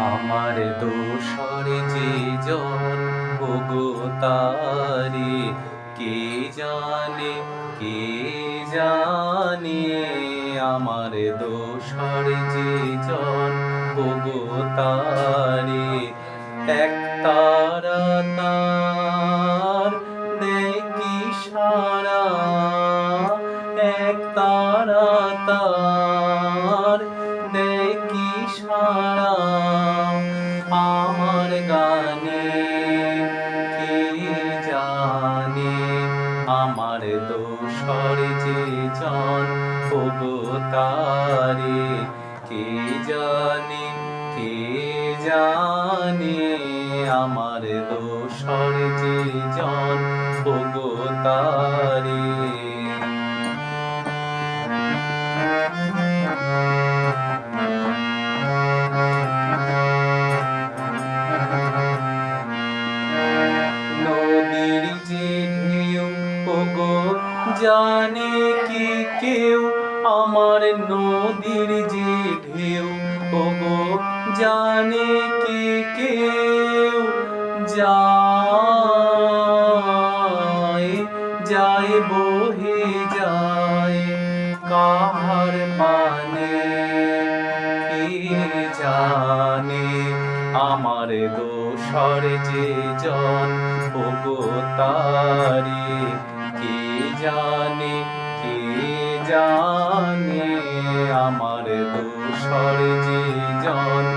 আমার দোষর যে জন ওগো কে জানে কে জানে? আমার দোষর যে জন ওগো তারে, এক তারা তার দেখি সারা, এক তারা তার আমার গানে কে জানে? আমার দোষর যে জন তারে কে জানে? কে জানে? আমার দোষর যে জন তারে জানে কি কেউ আমার নদীর যে ঢেউ? ওগো, জানে কি কেউ যায়? যায় বহে যায়, কাহার কে জানে? আমার দোষর যে জন, ওগো তারে কে জানে কে জানে? আমার দোষর যে জন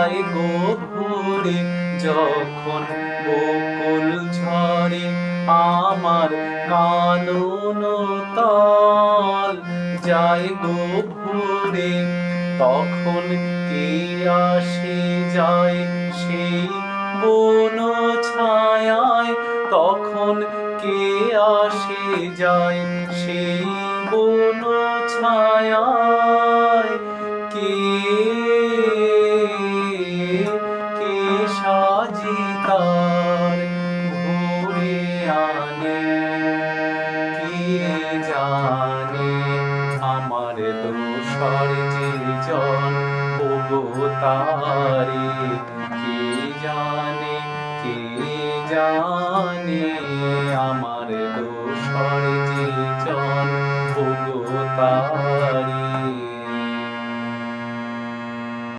যায় গো ভোরে যখন বকুল ঝরে আমার কানন তাল। যায় গো ভোরে তখন কে আসে যায় সেই বন ছায়ায়। তখন কে আসে যায় সেই বন ছায়ায়। দোষর যে জন তারে কে জানে কে জানে আমার